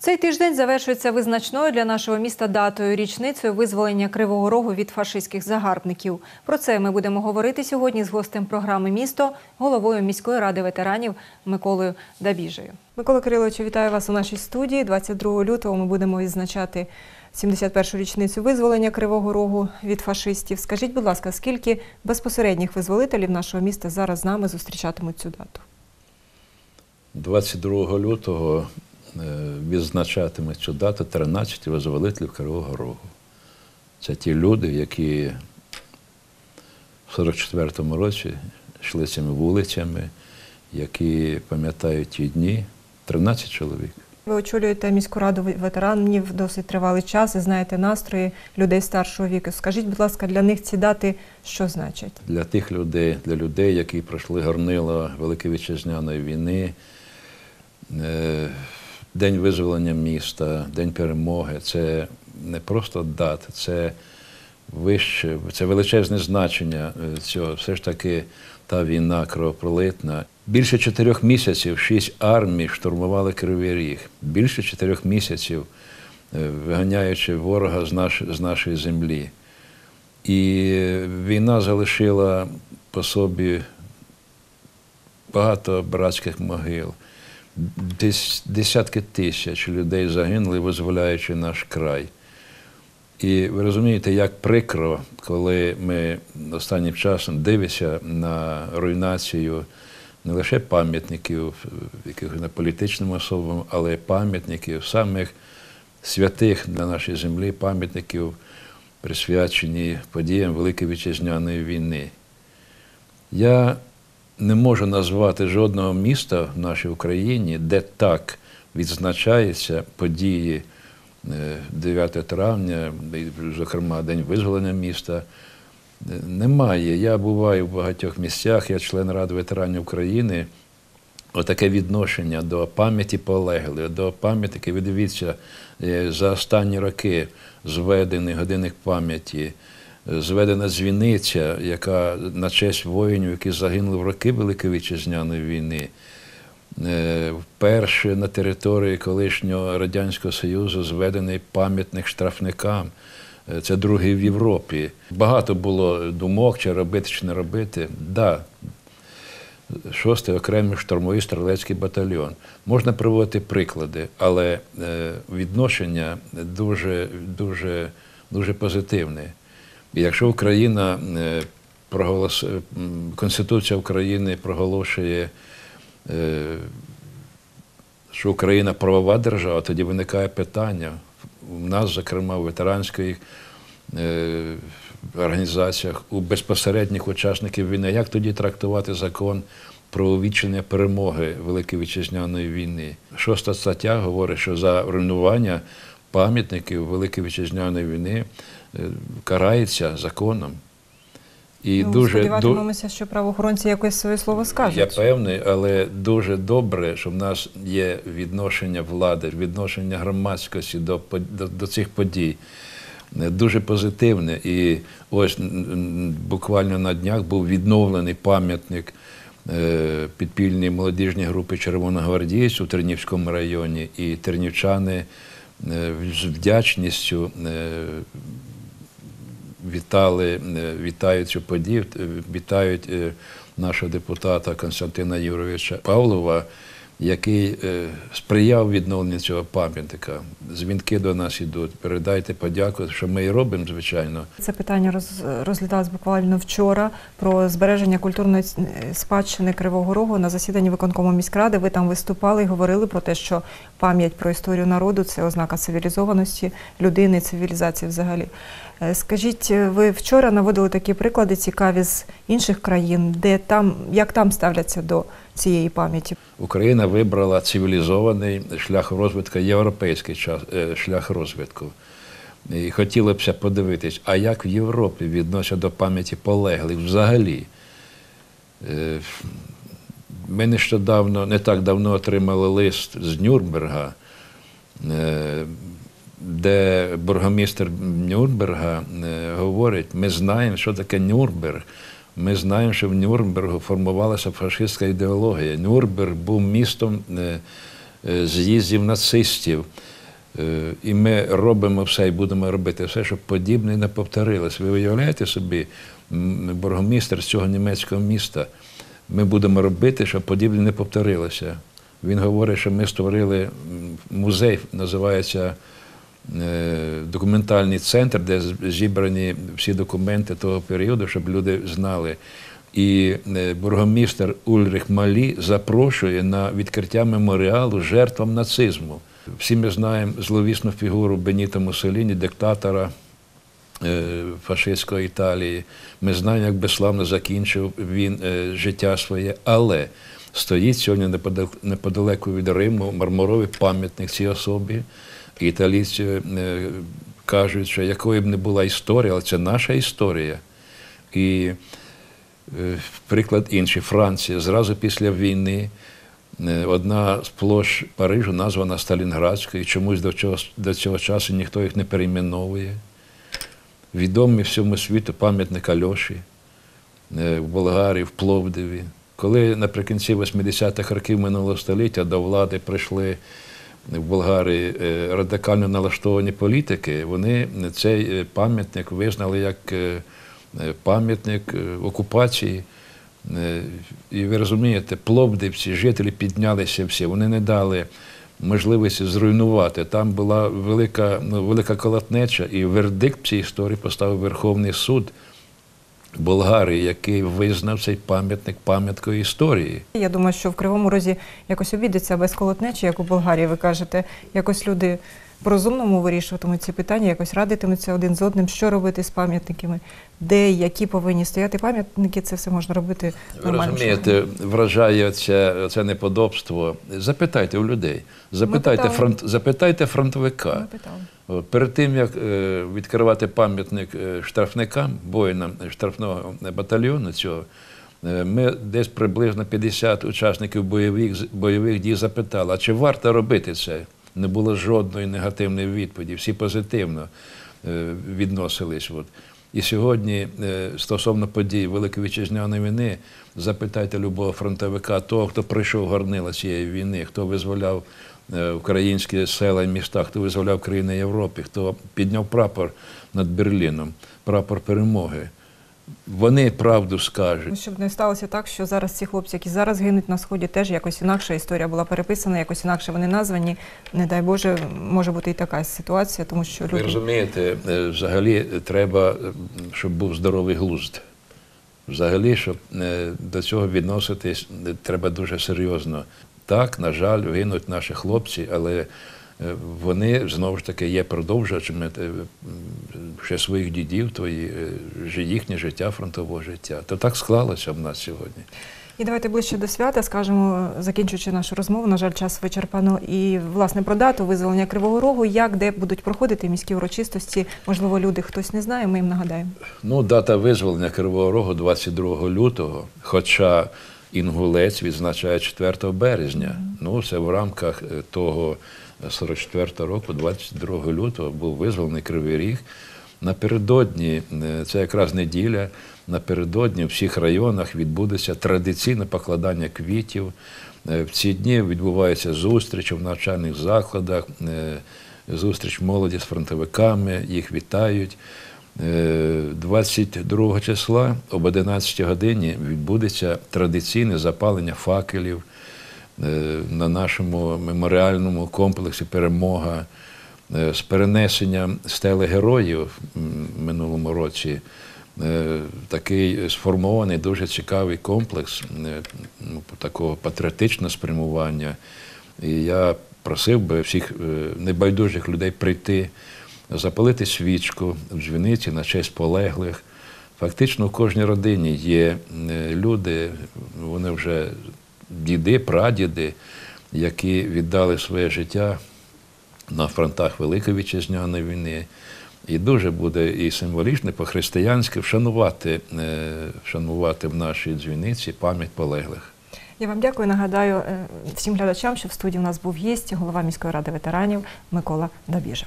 Цей тиждень завершується визначною для нашого міста датою річницею визволення Кривого Рогу від фашистських загарбників. Про це ми будемо говорити сьогодні з гостем програми Місто, головою міської ради ветеранів Миколою Дабіжею. Микола Кирилович, вітаю вас у нашій студії. 22 лютого ми будемо відзначати 71-ю річницю визволення Кривого Рогу від фашистів. Скажіть, будь ласка, скільки безпосередніх визволителів нашого міста зараз з нами зустрічатимуть цю дату? 22 лютого відзначатиме цю дату 13 визволителів Кривого Рогу. Це ті люди, які в 44-му році йшли цими вулицями, які пам'ятають ті дні. 13 чоловік. Ви очолюєте міську раду ветеранів досить тривалий час і знаєте настрої людей старшого віку. Скажіть, будь ласка, для них ці дати що значать? Для тих людей, для людей, які пройшли горнило Великої Вітчизняної війни, е, День визволення міста, День перемоги це не просто дата, це вище, це величезне значення е, цього. Все ж таки та війна кровопролитна. Більше чотирьох місяців шість армій штурмували Кривий Ріг. Більше чотирьох місяців е, виганяючи ворога з, наш, з нашої землі. І війна залишила по собі багато братських могил. Десь десятки тисяч людей загинули, визволяючи наш край. І ви розумієте, як прикро, коли ми останнім часом дивимося на руйнацію не лише пам'ятників, яких на політичним особам, але й пам'ятників самих святих для нашої землі, пам'ятників, присвячені подіям Великої Вітчизняної війни. Я не можу назвати жодного міста в нашій Україні, де так відзначаються події 9 травня, зокрема, День визволення міста. Немає. Я буваю в багатьох місцях, я член Ради ветеранів України. Отаке відношення до пам'яті полеглих, до пам'ятки, ви дивіться, е, за останні роки зведений годинник пам'яті, зведена дзвіниця, яка на честь воїнів, які загинули в роки Великої Вітчизняної війни. Е, Вперше на території колишнього Радянського Союзу зведений пам'ятник штрафникам. Е, Це другий в Європі. Багато було думок, чи робити, чи не робити. Так, да, шостий окремий штурмовий стрілецький батальйон. Можна приводити приклади, але е, відношення дуже, дуже, дуже позитивне. Якщо Україна е, проголос... Конституція України проголошує, е, що Україна правова держава, тоді виникає питання. У нас, зокрема, в ветеранських е, організаціях, у безпосередніх учасників війни, як тоді трактувати закон про увічнення перемоги Великої Вітчизняної війни? Шоста стаття говорить, що за руйнування пам'ятників Великої Вітчизняної війни е, карається законом. І ну, дуже сподіватимемося, що правоохоронці якось своє слово скажуть. я певний, але дуже добре, що в нас є відношення влади, відношення громадськості до, до, до цих подій. Е, Дуже позитивне. І ось буквально на днях був відновлений пам'ятник е, підпільній молодіжній групи Червоногвардійців у Тернівському районі, і тернівчани е, з вдячністю е, вітали, е, вітають цю подію, е, вітають е, нашого депутата Константина Юровича Павлова, який е, сприяв відновленню цього пам'ятника. Дзвінки до нас йдуть. Передайте подяку, що ми і робимо, звичайно. Це питання роз, розглядалось буквально вчора про збереження культурної спадщини Кривого Рогу на засіданні виконкому міськради. Ви там виступали і говорили про те, що пам'ять про історію народу це ознака цивілізованості людини, цивілізації взагалі. Е, Скажіть, е, ви вчора наводили такі приклади цікаві з інших країн, де там як там ставляться до цієї пам'яті? Україна вибрала цивілізований шлях розвитку, європейський е, шлях розвитку. І хотілося б подивитись, а як в Європі відносять до пам'яті полеглих взагалі. Е, Ми нещодавно, не так давно отримали лист з Нюрнберга, е, де бургомістр Нюрнберга говорить, ми знаємо, що таке Нюрнберг. Ми знаємо, що в Нюрнбергу формувалася фашистська ідеологія. Нюрнберг був містом е, е, з'їздів нацистів. Е, І ми робимо все і будемо робити все, щоб подібне не повторилось. Ви уявляєте собі, бургомістр з цього німецького міста, ми будемо робити, щоб подібне не повторилося. Він говорить, що ми створили музей, називається документальний центр, де зібрані всі документи того періоду, щоб люди знали. І е, бургомістр Ульрих Малі запрошує на відкриття меморіалу жертвам нацизму. Всі ми знаємо зловісну фігуру Беніто Муссоліні, диктатора е, фашистської Італії. Ми знаємо, як безславно закінчив він е, життя своє, але стоїть сьогодні неподалеку від Риму мармуровий пам'ятник цій особі. Італійці е, кажуть, що якою б не була історія, але це наша історія. І е, приклад інший Франція зразу після війни. е, Одна з площ Парижу названа Сталінградською, і чомусь до цього, до цього часу ніхто їх не перейменовує. Відомий всьому світу пам'ятник Альоші в Болгарії, в Пловдиві. Коли наприкінці 80-х років минулого століття до влади прийшли в Болгарії е, радикально налаштовані політики, вони цей е, пам'ятник визнали як е, пам'ятник окупації. І ви розумієте, пловдивці, жителі піднялися всі, вони не дали можливості зруйнувати. Там була велика, ну, велика колотнеча, і вердикт цій історії поставив Верховний суд Болгарії, який визнав цей пам'ятник пам'яткою історії. Я думаю, що в Кривому Розі якось обійдеться без колотнечі, як у Болгарії, ви кажете. Якось люди по-розумному вирішуватимуть ці питання, якось радитимуться один з одним, що робити з пам'ятниками, де, які повинні стояти пам'ятники, це все можна робити нормально. розумієте, вражає це, це неподобство. Запитайте у людей, запитайте, фронт, запитайте фронтовика. От, Перед тим, як е, відкривати пам'ятник е, штрафникам, воїнам штрафного батальйону цього, е, ми десь приблизно 50 учасників бойових, бойових дій запитали, а чи варто робити це? Не було жодної негативної відповіді, всі позитивно е, відносились. От. І сьогодні, е, стосовно подій Великої Вітчизняної війни, запитайте любого фронтовика, того, хто прийшов горнила цієї війни, хто визволяв е, українські села і міста, хто визволяв країни Європи, хто підняв прапор над Берліном, прапор перемоги. Вони правду скажуть. Щоб не сталося так, що зараз ці хлопці, які зараз гинуть на сході, теж якось інакша історія була переписана, якось інакше вони названі. Не дай Боже, може бути і така ситуація, тому що люди... Ви розумієте, е, взагалі треба, е, щоб був здоровий глузд. Взагалі, щоб е, до цього відноситись треба дуже серйозно. Так, на жаль, гинуть наші хлопці, але вони знову ж таки є продовжувачами е, ще своїх дідів, твої, е, їхнє життя, фронтового життя. То так склалося в нас сьогодні. І давайте ближче до свята скажемо, закінчуючи нашу розмову. На жаль, час вичерпано. І власне про дату визволення Кривого Рогу, як де будуть проходити міські урочистості. Можливо, люди хтось не знає. Ми їм нагадаємо. Ну, дата визволення Кривого Рогу 22 лютого, хоча Інгулець відзначає 4 березня. Ну, це в рамках е, того 44 року, 22 лютого, був визволений Кривий Ріг. Напередодні, е, це якраз неділя, напередодні в всіх районах відбудеться традиційне покладання квітів. Е, В ці дні відбуваються зустрічі в навчальних закладах, е, зустріч молоді з фронтовиками, їх вітають. Е, 22 числа об 11 годині відбудеться традиційне запалення факелів на нашому меморіальному комплексі Перемога е, з перенесенням стели героїв в минулому році. Е, Такий сформований дуже цікавий комплекс е, ну, такого патріотичного спрямування. І я просив би всіх е, небайдужих людей прийти, запалити свічку в дзвіниці на честь полеглих. Фактично в кожній родині є е, люди, вони вже діди, прадіди, які віддали своє життя на фронтах Великої Вітчизняної війни. І дуже буде і символічно, по-християнськи вшанувати, е, вшанувати в нашій дзвіниці пам'ять полеглих. Я вам дякую. Нагадаю е, всім глядачам, що в студії у нас був гість, голова міської ради ветеранів Микола Добіжа.